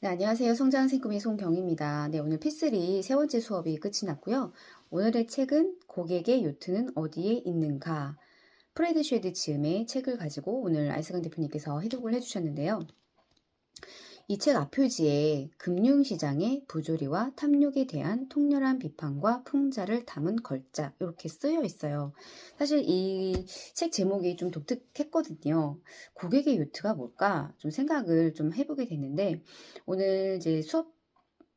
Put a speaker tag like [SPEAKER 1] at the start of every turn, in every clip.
[SPEAKER 1] 네, 안녕하세요. 성장생 꿈의 송경입니다. 네, 오늘 P3 세 번째 수업이 끝이 났고요. 오늘의 책은 고객의 요트는 어디에 있는가? 프레드 쉐드 지음의 책을 가지고 오늘 알스강 대표님께서 해독을 해주셨는데요. 이 책 앞표지에 금융시장의 부조리와 탐욕에 대한 통렬한 비판과 풍자를 담은 걸작 이렇게 쓰여 있어요. 사실 이 책 제목이 좀 독특했거든요. 고객의 요트가 뭘까 좀 생각을 좀 해보게 됐는데 오늘 이제 수업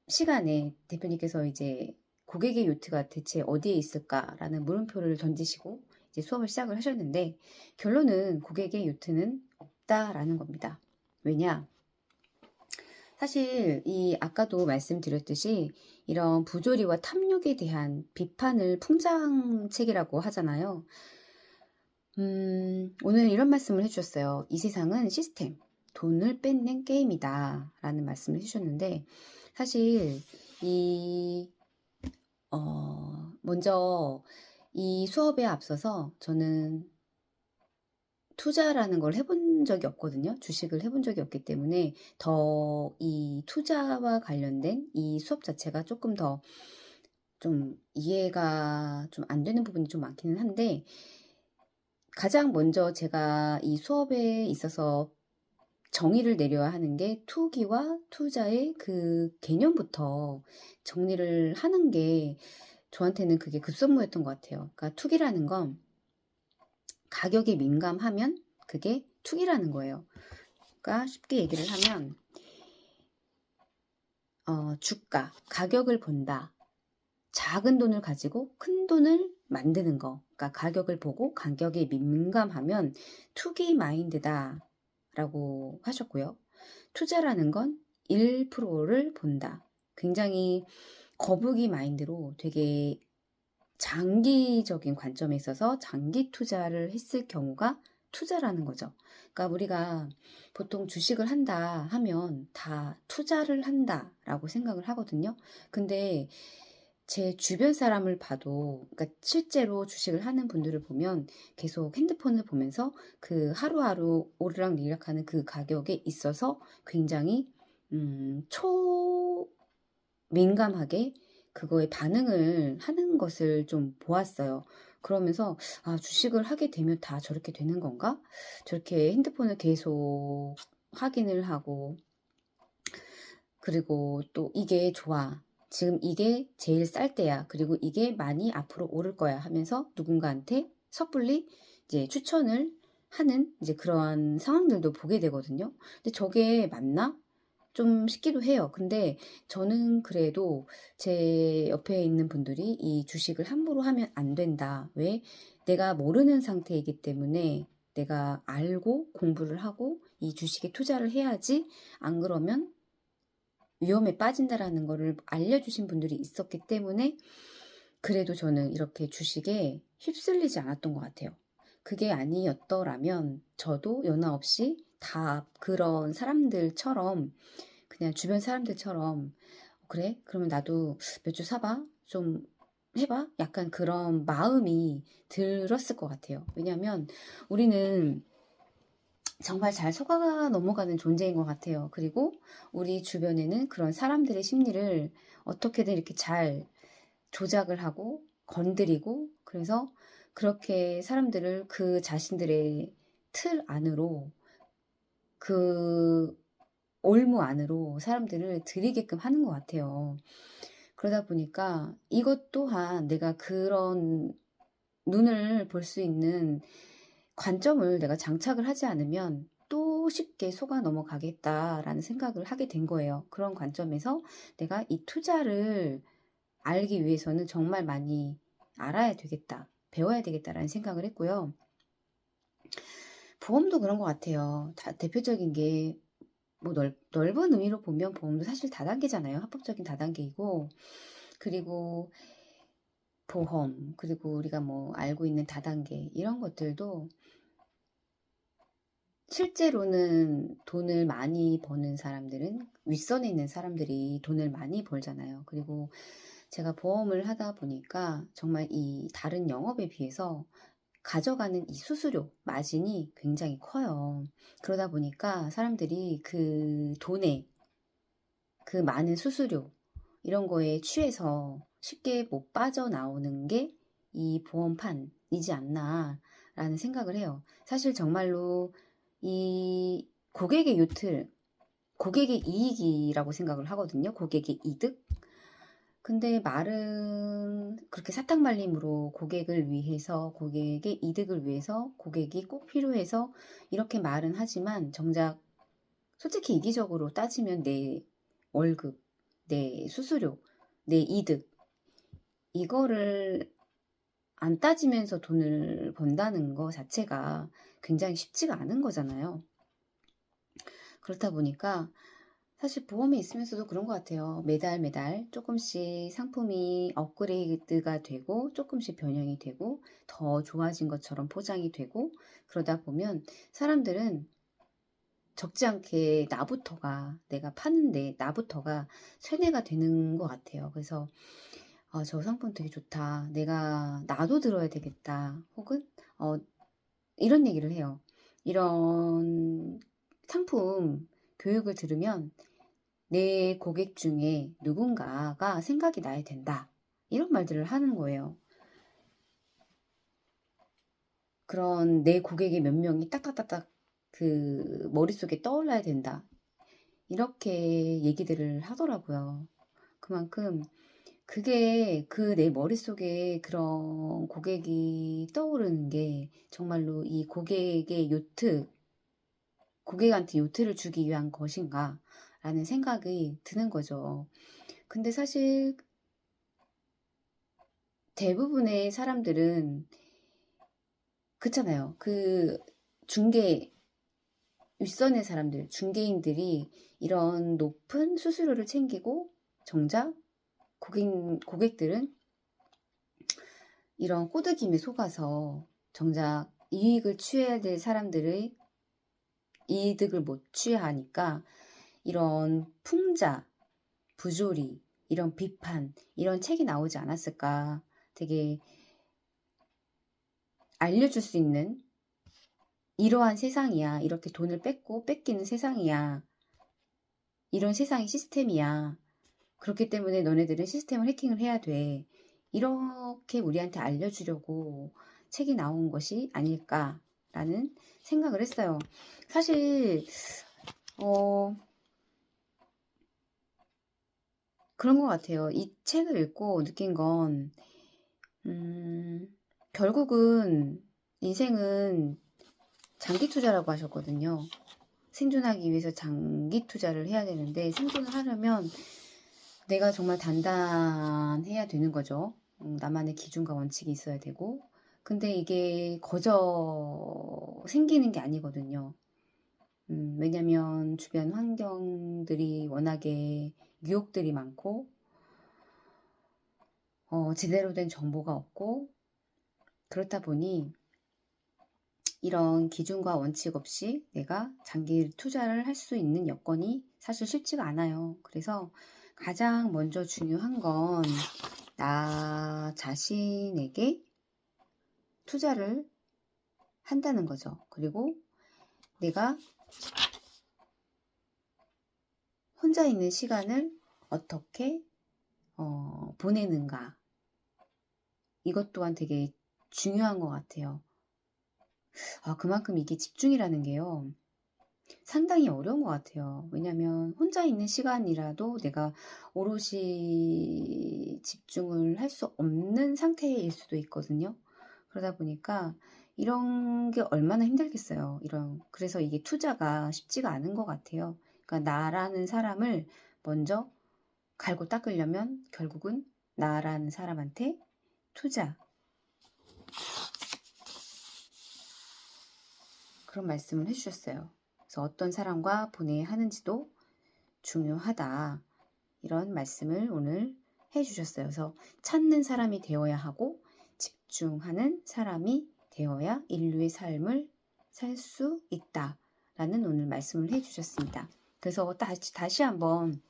[SPEAKER 1] 시간에 대표님께서 이제 고객의 요트가 대체 어디에 있을까라는 물음표를 던지시고 이제 수업을 시작을 하셨는데 결론은 고객의 요트는 없다라는 겁니다. 왜냐? 사실 이 아까도 말씀드렸듯이 이런 부조리와 탐욕에 대한 비판을 풍장책이라고 하잖아요. 음, 오늘 이런 말씀을 해주셨어요. 이 세상은 시스템, 돈을 뺏는 게임이다. 라는 말씀을 해주셨는데, 사실, 이, 어, 먼저 이 수업에 앞서서 저는 투자라는 걸 해본 적이 없거든요. 주식을 해본 적이 없기 때문에 더 이 투자와 관련된 이 수업 자체가 조금 더 좀 이해가 좀 안 되는 부분이 좀 많기는 한데, 가장 먼저 제가 이 수업에 있어서 정의를 내려야 하는 게 투기와 투자의 그 개념부터 정리를 하는 게 저한테는 그게 급선무였던 것 같아요. 그러니까 투기라는 건 가격이 민감하면 그게 투기라는 거예요. 그러니까 쉽게 얘기를 하면 어, 주가, 가격을 본다. 작은 돈을 가지고 큰 돈을 만드는 거. 그러니까 가격을 보고 가격에 민감하면 투기 마인드다. 라고 하셨고요. 투자라는 건 1%를 본다. 굉장히 거북이 마인드로 되게 장기적인 관점에 있어서 장기 투자를 했을 경우가 투자라는 거죠. 그러니까 우리가 보통 주식을 한다 하면 다 투자를 한다라고 생각을 하거든요. 근데 제 주변 사람을 봐도, 그러니까 실제로 주식을 하는 분들을 보면 계속 핸드폰을 보면서 그 하루하루 오르락 내리락 하는 그 가격에 있어서 굉장히 음, 초 민감하게 그거에 반응을 하는 것을 좀 보았어요. 그러면서 아, 주식을 하게 되면 다 저렇게 되는 건가? 저렇게 핸드폰을 계속 확인을 하고 그리고 또 이게 좋아. 지금 이게 제일 쌀 때야. 그리고 이게 많이 앞으로 오를 거야 하면서 누군가한테 섣불리 이제 추천을 하는 이제 그러한 상황들도 보게 되거든요. 근데 저게 맞나? 좀 싶기도 해요. 근데 저는 그래도 제 옆에 있는 분들이 이 주식을 함부로 하면 안 된다. 왜? 내가 모르는 상태이기 때문에 내가 알고 공부를 하고 이 주식에 투자를 해야지 안 그러면 위험에 빠진다라는 거를 알려주신 분들이 있었기 때문에 그래도 저는 이렇게 주식에 휩쓸리지 않았던 것 같아요. 그게 아니었더라면 저도 연화 없이 다 그런 사람들처럼 그냥 주변 사람들처럼 그래? 그러면 나도 몇 주 사봐? 좀 해봐? 약간 그런 마음이 들었을 것 같아요. 왜냐면 우리는 정말 잘 속아가 넘어가는 존재인 것 같아요. 그리고 우리 주변에는 그런 사람들의 심리를 어떻게든 이렇게 잘 조작을 하고 건드리고 그래서 그렇게 사람들을 그 자신들의 틀 안으로 그 올무 안으로 사람들을 들이게끔 하는 것 같아요. 그러다 보니까 이것 또한 내가 그런 눈을 볼 수 있는 관점을 내가 장착을 하지 않으면 또 쉽게 속아 넘어가겠다라는 생각을 하게 된 거예요. 그런 관점에서 내가 이 투자를 알기 위해서는 정말 많이 알아야 되겠다. 배워야 되겠다라는 생각을 했고요. 보험도 그런 것 같아요. 다 대표적인 게, 뭐 넓, 넓은 의미로 보면 보험도 사실 다단계잖아요. 합법적인 다단계이고, 그리고 보험, 그리고 우리가 뭐 알고 있는 다단계, 이런 것들도 실제로는 돈을 많이 버는 사람들은 윗선에 있는 사람들이 돈을 많이 벌잖아요. 그리고 제가 보험을 하다 보니까 정말 이 다른 영업에 비해서 가져가는 이 수수료, 마진이 굉장히 커요. 그러다 보니까 사람들이 그 돈에 그 많은 수수료 이런 거에 취해서 쉽게 못 빠져나오는 게 이 보험판이지 않나라는 생각을 해요. 사실 정말로 이 고객의 요틀, 고객의 이익이라고 생각을 하거든요. 고객의 이득. 근데 말은 그렇게 사탕 말림으로 고객을 위해서, 고객의 이득을 위해서, 고객이 꼭 필요해서 이렇게 말은 하지만 정작 솔직히 이기적으로 따지면 내 월급, 내 수수료, 내 이득, 이거를 안 따지면서 돈을 번다는 거 자체가 굉장히 쉽지가 않은 거잖아요. 그렇다 보니까 사실 보험에 있으면서도 그런 것 같아요. 매달 매달 조금씩 상품이 업그레이드가 되고 조금씩 변형이 되고 더 좋아진 것처럼 포장이 되고 그러다 보면 사람들은 적지 않게 나부터가 내가 파는데 나부터가 쇠뇌가 되는 것 같아요. 그래서 어, 저 상품 되게 좋다. 내가 나도 들어야 되겠다. 혹은 어, 이런 얘기를 해요. 이런 상품 교육을 들으면 내 고객 중에 누군가가 생각이 나야 된다. 이런 말들을 하는 거예요. 그런 내 고객의 몇 명이 딱딱딱딱 그 머릿속에 떠올라야 된다. 이렇게 얘기들을 하더라고요. 그만큼 그게 그 내 머릿속에 그런 고객이 떠오르는 게 정말로 이 고객의 요트, 고객한테 요트를 주기 위한 것인가 라는 생각이 드는 거죠. 근데 사실 대부분의 사람들은 그렇잖아요. 그 중개 윗선의 사람들, 중개인들이 이런 높은 수수료를 챙기고 정작 고객, 고객들은 이런 꼬드김에 속아서 정작 이익을 취해야 될 사람들의 이득을 못 취하니까 이런 풍자, 부조리, 이런 비판, 이런 책이 나오지 않았을까 되게 알려줄 수 있는 이러한 세상이야. 이렇게 돈을 뺏고 뺏기는 세상이야. 이런 세상의 시스템이야. 그렇기 때문에 너네들은 시스템을 해킹을 해야 돼. 이렇게 우리한테 알려주려고 책이 나온 것이 아닐까라는 생각을 했어요. 사실, 어, 그런 것 같아요. 이 책을 읽고 느낀 건, 음, 결국은 인생은 장기 투자라고 하셨거든요. 생존하기 위해서 장기 투자를 해야 되는데 생존을 하려면 내가 정말 단단해야 되는 거죠. 음, 나만의 기준과 원칙이 있어야 되고. 근데 이게 거저 생기는 게 아니거든요. 음, 왜냐면 주변 환경들이 워낙에 유혹들이 많고, 어, 제대로 된 정보가 없고, 그렇다 보니 이런 기준과 원칙 없이 내가 장기 투자를 할 수 있는 여건이 사실 쉽지가 않아요. 그래서 가장 먼저 중요한 건 나 자신에게 투자를 한다는 거죠. 그리고 내가 혼자 있는 시간을 어떻게 어, 보내는가. 이것 또한 되게 중요한 것 같아요. 아, 그만큼 이게 집중이라는 게요. 상당히 어려운 것 같아요. 왜냐면 혼자 있는 시간이라도 내가 오롯이 집중을 할 수 없는 상태일 수도 있거든요. 그러다 보니까 이런 게 얼마나 힘들겠어요. 이런 그래서 이게 투자가 쉽지가 않은 것 같아요. 그러니까 나라는 사람을 먼저 갈고 닦으려면 결국은 나라는 사람한테 투자 그런 말씀을 해주셨어요. 그래서 어떤 사람과 보내야 하는지도 중요하다. 이런 말씀을 오늘 해주셨어요. 그래서 찾는 사람이 되어야 하고 집중하는 사람이 되어야 인류의 삶을 살 수 있다. 라는 오늘 말씀을 해주셨습니다. 그래서 다시, 다시 한번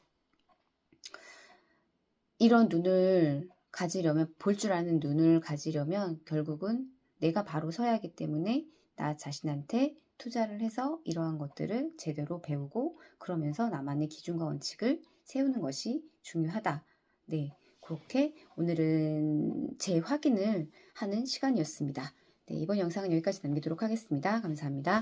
[SPEAKER 1] 이런 눈을 가지려면, 볼 줄 아는 눈을 가지려면 결국은 내가 바로 서야 하기 때문에 나 자신한테 투자를 해서 이러한 것들을 제대로 배우고 그러면서 나만의 기준과 원칙을 세우는 것이 중요하다. 네. 그렇게 오늘은 재확인을 하는 시간이었습니다. 네, 이번 영상은 여기까지 남기도록 하겠습니다. 감사합니다.